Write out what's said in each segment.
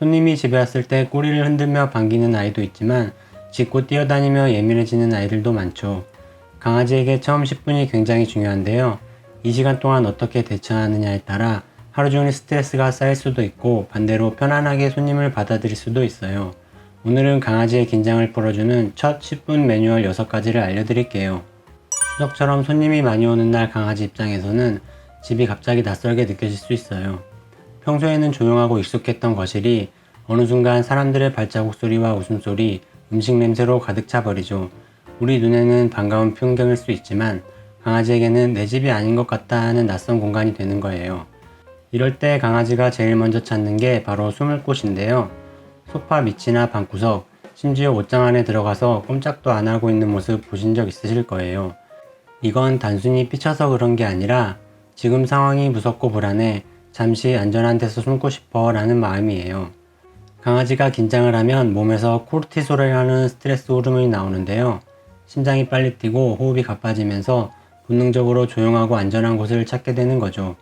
손님이 집에 왔을 때 꼬리를 흔들며 반기는 아이도 있지만 짖고 뛰어다니며 예민해지는 아이들도 많죠. 강아지에게 처음 10분이 굉장히 중요한데요. 이 시간 동안 어떻게 대처하느냐에 따라 하루 종일 스트레스가 쌓일 수도 있고 반대로 편안하게 손님을 받아들일 수도 있어요. 오늘은 강아지의 긴장을 풀어주는 첫 10분 매뉴얼 6가지를 알려드릴게요. 추석처럼 손님이 많이 오는 날 강아지 입장에서는 집이 갑자기 낯설게 느껴질 수 있어요. 평소에는 조용하고 익숙했던 거실이 어느 순간 사람들의 발자국 소리와 웃음소리, 음식 냄새로 가득 차버리죠. 우리 눈에는 반가운 풍경일 수 있지만 강아지에게는 내 집이 아닌 것 같다 하는 낯선 공간이 되는 거예요. 이럴 때 강아지가 제일 먼저 찾는 게 바로 숨을 곳인데요. 소파 밑이나 방구석, 심지어 옷장 안에 들어가서 꼼짝도 안 하고 있는 모습 보신 적 있으실 거예요. 이건 단순히 삐쳐서 그런 게 아니라 지금 상황이 무섭고 불안해 잠시 안전한 데서 숨고 싶어 라는 마음이에요. 강아지가 긴장을 하면 몸에서 코르티솔이라는 스트레스 호르몬이 나오는데요. 심장이 빨리 뛰고 호흡이 가빠지면서 본능적으로 조용하고 안전한 곳을 찾게 되는 거죠.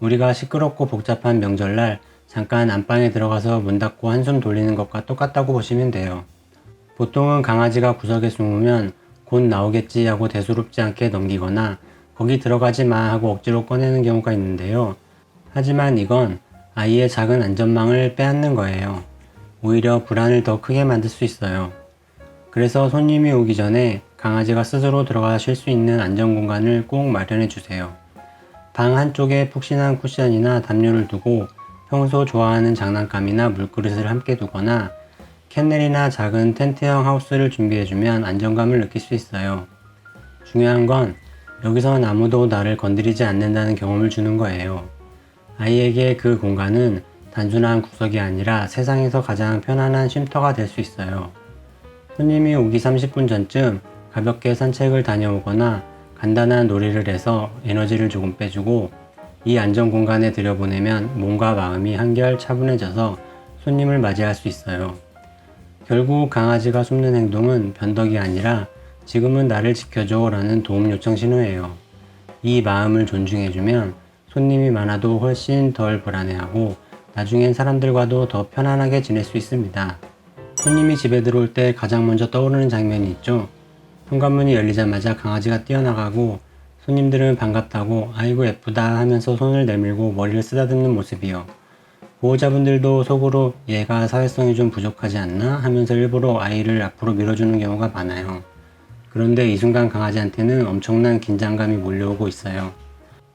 우리가 시끄럽고 복잡한 명절날 잠깐 안방에 들어가서 문 닫고 한숨 돌리는 것과 똑같다고 보시면 돼요. 보통은 강아지가 구석에 숨으면 곧 나오겠지 하고 대수롭지 않게 넘기거나 거기 들어가지 마 하고 억지로 꺼내는 경우가 있는데요. 하지만 이건 아이의 작은 안전망을 빼앗는 거예요. 오히려 불안을 더 크게 만들 수 있어요. 그래서 손님이 오기 전에 강아지가 스스로 들어가 쉴 수 있는 안전 공간을 꼭 마련해 주세요. 방 한쪽에 푹신한 쿠션이나 담요를 두고 평소 좋아하는 장난감이나 물그릇을 함께 두거나 캔넬이나 작은 텐트형 하우스를 준비해주면 안정감을 느낄 수 있어요. 중요한 건 여기선 아무도 나를 건드리지 않는다는 경험을 주는 거예요. 아이에게 그 공간은 단순한 구석이 아니라 세상에서 가장 편안한 쉼터가 될 수 있어요. 손님이 오기 30분 전쯤 가볍게 산책을 다녀오거나 간단한 놀이를 해서 에너지를 조금 빼주고 이 안전 공간에 들여보내면 몸과 마음이 한결 차분해져서 손님을 맞이할 수 있어요. 결국 강아지가 숨는 행동은 변덕이 아니라 지금은 나를 지켜줘 라는 도움 요청 신호예요. 이 마음을 존중해주면 손님이 많아도 훨씬 덜 불안해하고 나중엔 사람들과도 더 편안하게 지낼 수 있습니다. 손님이 집에 들어올 때 가장 먼저 떠오르는 장면이 있죠. 현관문이 열리자마자 강아지가 뛰어나가고 손님들은 반갑다고 아이고 예쁘다 하면서 손을 내밀고 머리를 쓰다듬는 모습이요. 보호자분들도 속으로 얘가 사회성이 좀 부족하지 않나 하면서 일부러 아이를 앞으로 밀어주는 경우가 많아요. 그런데 이 순간 강아지한테는 엄청난 긴장감이 몰려오고 있어요.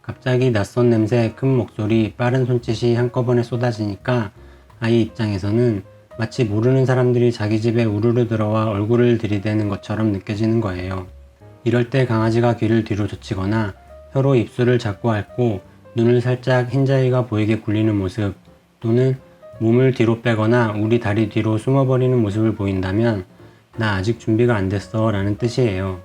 갑자기 낯선 냄새, 큰 목소리, 빠른 손짓이 한꺼번에 쏟아지니까 아이 입장에서는 마치 모르는 사람들이 자기 집에 우르르 들어와 얼굴을 들이대는 것처럼 느껴지는 거예요. 이럴 때 강아지가 귀를 뒤로 젖히거나 혀로 입술을 잡고 핥고 눈을 살짝 흰자위가 보이게 굴리는 모습 또는 몸을 뒤로 빼거나 우리 다리 뒤로 숨어버리는 모습을 보인다면 나 아직 준비가 안 됐어 라는 뜻이에요.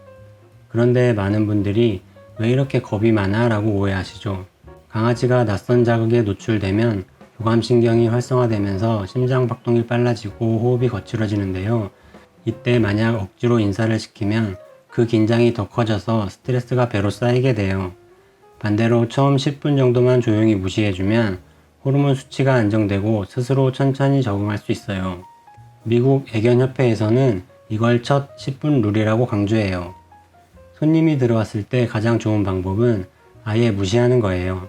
그런데 많은 분들이 왜 이렇게 겁이 많아? 라고 오해하시죠. 강아지가 낯선 자극에 노출되면 교감신경이 활성화되면서 심장박동이 빨라지고 호흡이 거칠어지는데요. 이때 만약 억지로 인사를 시키면 그 긴장이 더 커져서 스트레스가 배로 쌓이게 돼요. 반대로 처음 10분 정도만 조용히 무시해주면 호르몬 수치가 안정되고 스스로 천천히 적응할 수 있어요. 미국 애견협회에서는 이걸 첫 10분 룰이라고 강조해요. 손님이 들어왔을 때 가장 좋은 방법은 아예 무시하는 거예요.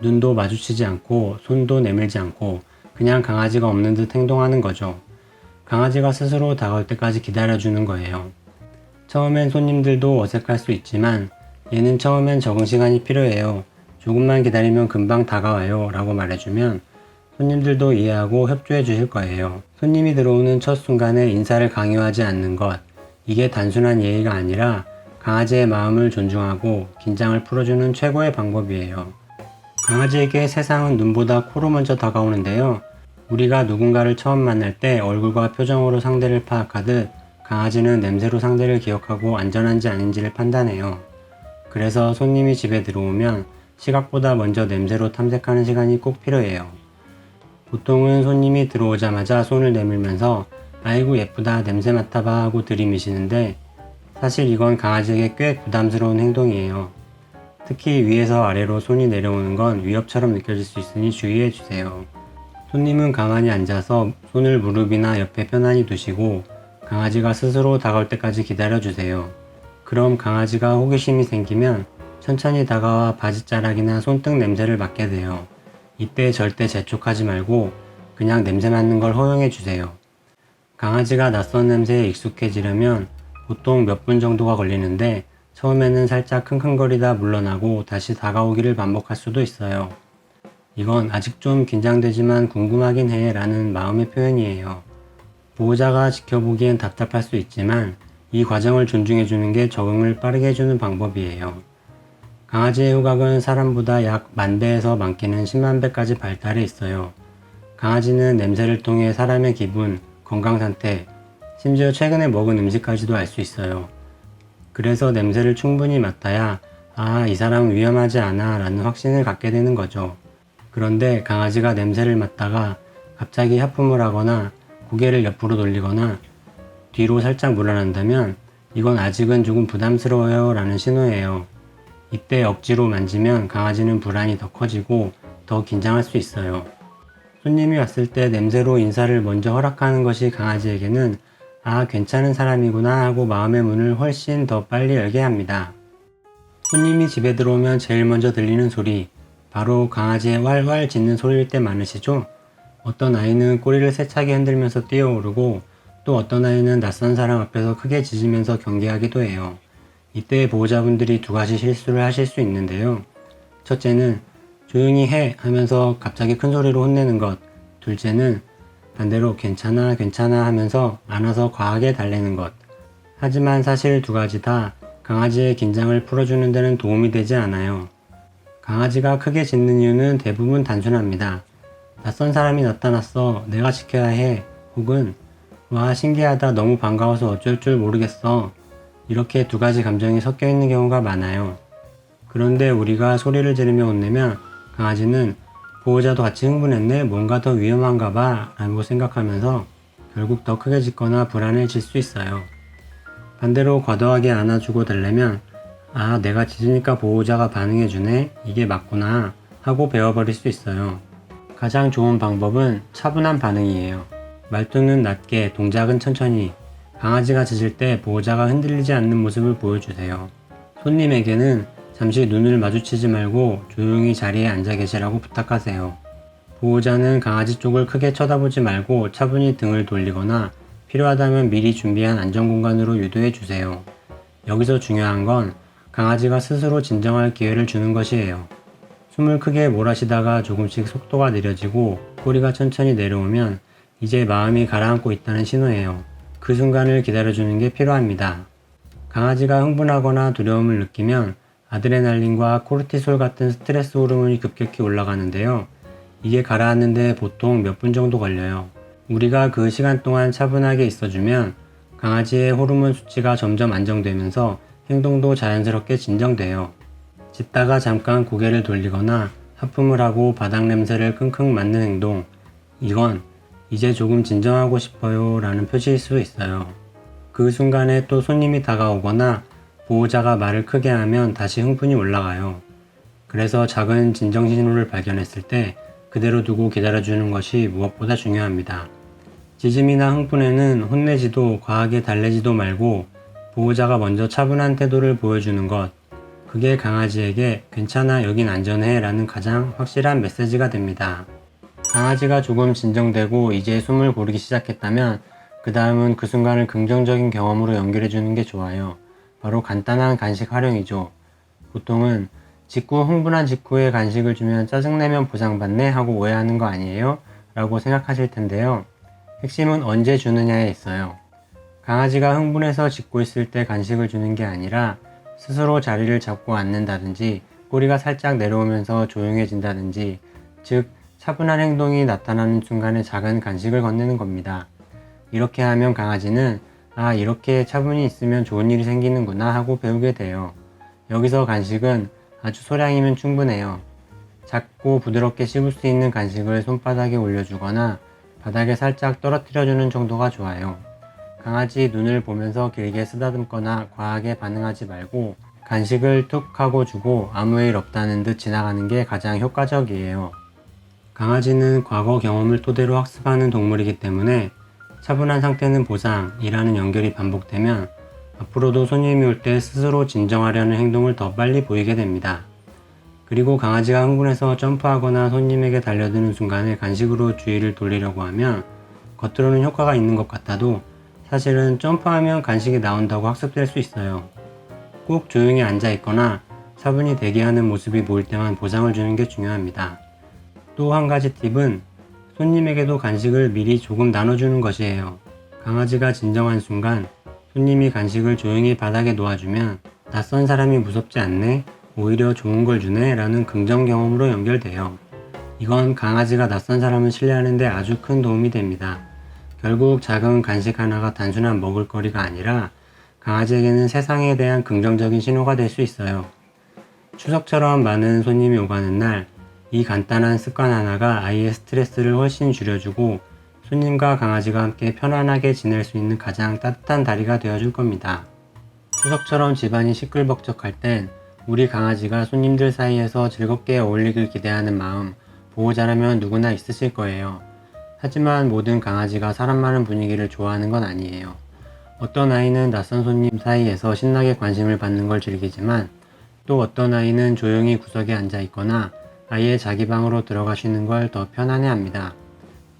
눈도 마주치지 않고 손도 내밀지 않고 그냥 강아지가 없는 듯 행동하는 거죠. 강아지가 스스로 다가올 때까지 기다려주는 거예요. 처음엔 손님들도 어색할 수 있지만 얘는 처음엔 적응 시간이 필요해요. 조금만 기다리면 금방 다가와요. 라고 말해주면 손님들도 이해하고 협조해 주실 거예요. 손님이 들어오는 첫 순간에 인사를 강요하지 않는 것. 이게 단순한 예의가 아니라 강아지의 마음을 존중하고 긴장을 풀어주는 최고의 방법이에요. 강아지에게 세상은 눈보다 코로 먼저 다가오는데요. 우리가 누군가를 처음 만날 때 얼굴과 표정으로 상대를 파악하듯 강아지는 냄새로 상대를 기억하고 안전한지 아닌지를 판단해요. 그래서 손님이 집에 들어오면 시각보다 먼저 냄새로 탐색하는 시간이 꼭 필요해요. 보통은 손님이 들어오자마자 손을 내밀면서 아이고 예쁘다 냄새 맡아봐 하고 들이미시는데 사실 이건 강아지에게 꽤 부담스러운 행동이에요. 특히 위에서 아래로 손이 내려오는 건 위협처럼 느껴질 수 있으니 주의해 주세요. 손님은 가만히 앉아서 손을 무릎이나 옆에 편안히 두시고 강아지가 스스로 다가올 때까지 기다려 주세요. 그럼 강아지가 호기심이 생기면 천천히 다가와 바지자락이나 손등 냄새를 맡게 돼요. 이때 절대 재촉하지 말고 그냥 냄새 맡는 걸 허용해 주세요. 강아지가 낯선 냄새에 익숙해지려면 보통 몇 분 정도가 걸리는데 처음에는 살짝 킁킁거리다 물러나고 다시 다가오기를 반복할 수도 있어요. 이건 아직 좀 긴장되지만 궁금하긴 해 라는 마음의 표현이에요. 보호자가 지켜보기엔 답답할 수 있지만 이 과정을 존중해 주는 게 적응을 빠르게 해주는 방법이에요. 강아지의 후각은 사람보다 약 만배에서 많게는 10만배까지 발달해 있어요. 강아지는 냄새를 통해 사람의 기분, 건강 상태, 심지어 최근에 먹은 음식까지도 알 수 있어요. 그래서 냄새를 충분히 맡아야 아, 이 사람은 위험하지 않아 라는 확신을 갖게 되는 거죠. 그런데 강아지가 냄새를 맡다가 갑자기 하품을 하거나 고개를 옆으로 돌리거나 뒤로 살짝 물러난다면 이건 아직은 조금 부담스러워요 라는 신호예요. 이때 억지로 만지면 강아지는 불안이 더 커지고 더 긴장할 수 있어요. 손님이 왔을 때 냄새로 인사를 먼저 허락하는 것이 강아지에게는 아, 괜찮은 사람이구나 하고 마음의 문을 훨씬 더 빨리 열게 합니다. 손님이 집에 들어오면 제일 먼저 들리는 소리, 바로 강아지의 왈왈 짖는 소리일 때 많으시죠? 어떤 아이는 꼬리를 세차게 흔들면서 뛰어오르고 또 어떤 아이는 낯선 사람 앞에서 크게 짖으면서 경계하기도 해요. 이때 보호자분들이 두 가지 실수를 하실 수 있는데요. 첫째는 조용히 해 하면서 갑자기 큰 소리로 혼내는 것. 둘째는 반대로 괜찮아 괜찮아 하면서 안아서 과하게 달래는 것. 하지만 사실 두 가지 다 강아지의 긴장을 풀어주는 데는 도움이 되지 않아요. 강아지가 크게 짖는 이유는 대부분 단순합니다. 낯선 사람이 나타났어. 내가 지켜야 해. 혹은 와 신기하다. 너무 반가워서 어쩔 줄 모르겠어. 이렇게 두 가지 감정이 섞여 있는 경우가 많아요. 그런데 우리가 소리를 지르며 혼내면 강아지는 보호자도 같이 흥분했네, 뭔가 더 위험한가 봐 라고 생각하면서 결국 더 크게 짖거나 불안해질 수 있어요. 반대로 과도하게 안아주고 달래면 아, 내가 짖으니까 보호자가 반응해주네, 이게 맞구나 하고 배워버릴 수 있어요. 가장 좋은 방법은 차분한 반응이에요. 말투는 낮게, 동작은 천천히. 강아지가 짖을 때 보호자가 흔들리지 않는 모습을 보여주세요. 손님에게는 잠시 눈을 마주치지 말고 조용히 자리에 앉아 계시라고 부탁하세요. 보호자는 강아지 쪽을 크게 쳐다보지 말고 차분히 등을 돌리거나 필요하다면 미리 준비한 안전 공간으로 유도해 주세요. 여기서 중요한 건 강아지가 스스로 진정할 기회를 주는 것이에요. 숨을 크게 몰아쉬다가 조금씩 속도가 느려지고 꼬리가 천천히 내려오면 이제 마음이 가라앉고 있다는 신호예요. 그 순간을 기다려주는 게 필요합니다. 강아지가 흥분하거나 두려움을 느끼면 아드레날린과 코르티솔 같은 스트레스 호르몬이 급격히 올라가는데요. 이게 가라앉는데 보통 몇 분 정도 걸려요. 우리가 그 시간 동안 차분하게 있어주면 강아지의 호르몬 수치가 점점 안정되면서 행동도 자연스럽게 진정돼요. 짖다가 잠깐 고개를 돌리거나 하품을 하고 바닥 냄새를 킁킁 맡는 행동. 이건 이제 조금 진정하고 싶어요 라는 표시일 수 있어요. 그 순간에 또 손님이 다가오거나 보호자가 말을 크게 하면 다시 흥분이 올라가요. 그래서 작은 진정 신호를 발견했을 때 그대로 두고 기다려주는 것이 무엇보다 중요합니다. 짖음이나 흥분에는 혼내지도 과하게 달래지도 말고 보호자가 먼저 차분한 태도를 보여주는 것. 그게 강아지에게 괜찮아 여긴 안전해 라는 가장 확실한 메시지가 됩니다. 강아지가 조금 진정되고 이제 숨을 고르기 시작했다면 그 다음은 그 순간을 긍정적인 경험으로 연결해 주는 게 좋아요. 바로 간단한 간식 활용이죠. 보통은 직구 흥분한 직후에 간식을 주면 짜증내면 보상받네 하고 오해하는 거 아니에요? 라고 생각하실 텐데요. 핵심은 언제 주느냐에 있어요. 강아지가 흥분해서 짖고 있을 때 간식을 주는 게 아니라 스스로 자리를 잡고 앉는다든지 꼬리가 살짝 내려오면서 조용해진다든지 즉 차분한 행동이 나타나는 순간에 작은 간식을 건네는 겁니다. 이렇게 하면 강아지는 아, 이렇게 차분히 있으면 좋은 일이 생기는구나 하고 배우게 돼요. 여기서 간식은 아주 소량이면 충분해요. 작고 부드럽게 씹을 수 있는 간식을 손바닥에 올려주거나 바닥에 살짝 떨어뜨려주는 정도가 좋아요. 강아지 눈을 보면서 길게 쓰다듬거나 과하게 반응하지 말고 간식을 툭 하고 주고 아무 일 없다는 듯 지나가는 게 가장 효과적이에요. 강아지는 과거 경험을 토대로 학습하는 동물이기 때문에 차분한 상태는 보상이라는 연결이 반복되면 앞으로도 손님이 올 때 스스로 진정하려는 행동을 더 빨리 보이게 됩니다. 그리고 강아지가 흥분해서 점프하거나 손님에게 달려드는 순간에 간식으로 주의를 돌리려고 하면 겉으로는 효과가 있는 것 같아도 사실은 점프하면 간식이 나온다고 학습될 수 있어요. 꼭 조용히 앉아 있거나 차분히 대기하는 모습이 보일 때만 보상을 주는 게 중요합니다. 또 한 가지 팁은 손님에게도 간식을 미리 조금 나눠주는 것이에요. 강아지가 진정한 순간 손님이 간식을 조용히 바닥에 놓아주면 낯선 사람이 무섭지 않네? 오히려 좋은 걸 주네? 라는 긍정 경험으로 연결돼요. 이건 강아지가 낯선 사람을 신뢰하는데 아주 큰 도움이 됩니다. 결국 작은 간식 하나가 단순한 먹을거리가 아니라 강아지에게는 세상에 대한 긍정적인 신호가 될 수 있어요. 추석처럼 많은 손님이 오가는 날, 이 간단한 습관 하나가 아이의 스트레스를 훨씬 줄여주고 손님과 강아지가 함께 편안하게 지낼 수 있는 가장 따뜻한 다리가 되어줄 겁니다. 추석처럼 집안이 시끌벅적할 땐 우리 강아지가 손님들 사이에서 즐겁게 어울리길 기대하는 마음, 보호자라면 누구나 있으실 거예요. 하지만 모든 강아지가 사람 많은 분위기를 좋아하는 건 아니에요. 어떤 아이는 낯선 손님 사이에서 신나게 관심을 받는 걸 즐기지만 또 어떤 아이는 조용히 구석에 앉아 있거나 아예 자기 방으로 들어가 쉬는 걸 더 편안해 합니다.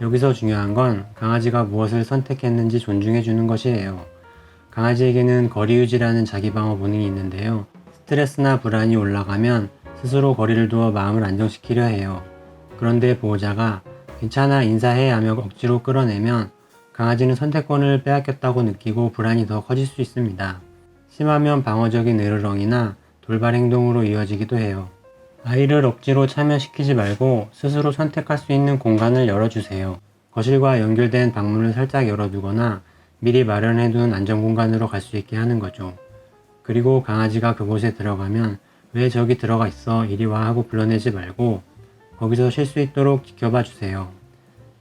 여기서 중요한 건 강아지가 무엇을 선택했는지 존중해 주는 것이에요. 강아지에게는 거리 유지라는 자기 방어 본능이 있는데요. 스트레스나 불안이 올라가면 스스로 거리를 두어 마음을 안정시키려 해요. 그런데 보호자가 괜찮아 인사해 하며 억지로 끌어내면 강아지는 선택권을 빼앗겼다고 느끼고 불안이 더 커질 수 있습니다. 심하면 방어적인 으르렁이나 돌발 행동으로 이어지기도 해요. 아이를 억지로 참여시키지 말고 스스로 선택할 수 있는 공간을 열어주세요. 거실과 연결된 방문을 살짝 열어두거나 미리 마련해둔 안전공간으로 갈 수 있게 하는 거죠. 그리고 강아지가 그곳에 들어가면 왜 저기 들어가 있어 이리 와 하고 불러내지 말고 거기서 쉴 수 있도록 지켜봐 주세요.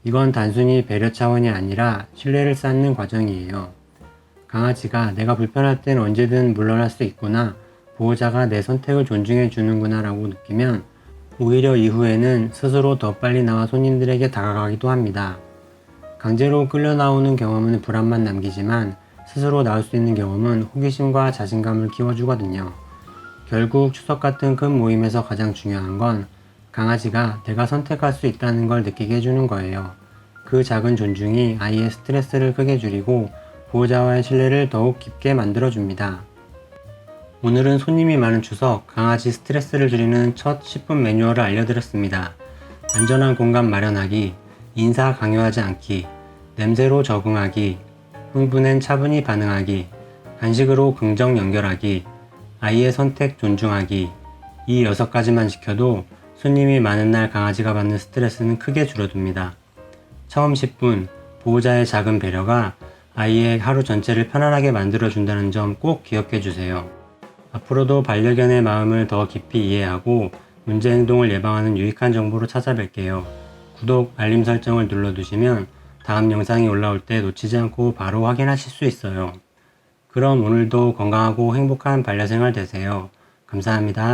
이건 단순히 배려 차원이 아니라 신뢰를 쌓는 과정이에요. 강아지가 내가 불편할 땐 언제든 물러날 수 있구나, 보호자가 내 선택을 존중해 주는구나 라고 느끼면 오히려 이후에는 스스로 더 빨리 나와 손님들에게 다가가기도 합니다. 강제로 끌려 나오는 경험은 불안만 남기지만 스스로 나올 수 있는 경험은 호기심과 자신감을 키워주거든요. 결국 추석 같은 큰 모임에서 가장 중요한 건 강아지가 내가 선택할 수 있다는 걸 느끼게 해주는 거예요. 그 작은 존중이 아이의 스트레스를 크게 줄이고 보호자와의 신뢰를 더욱 깊게 만들어줍니다. 오늘은 손님이 많은 추석 강아지 스트레스를 줄이는 첫 10분 매뉴얼을 알려드렸습니다. 안전한 공간 마련하기, 인사 강요하지 않기, 냄새로 적응하기, 흥분엔 차분히 반응하기, 간식으로 긍정 연결하기, 아이의 선택 존중하기. 이 여섯 가지만 지켜도 손님이 많은 날 강아지가 받는 스트레스는 크게 줄어듭니다. 처음 10분, 보호자의 작은 배려가 아이의 하루 전체를 편안하게 만들어준다는 점 꼭 기억해 주세요. 앞으로도 반려견의 마음을 더 깊이 이해하고 문제 행동을 예방하는 유익한 정보로 찾아뵐게요. 구독, 알림 설정을 눌러두시면 다음 영상이 올라올 때 놓치지 않고 바로 확인하실 수 있어요. 그럼 오늘도 건강하고 행복한 반려생활 되세요. 감사합니다.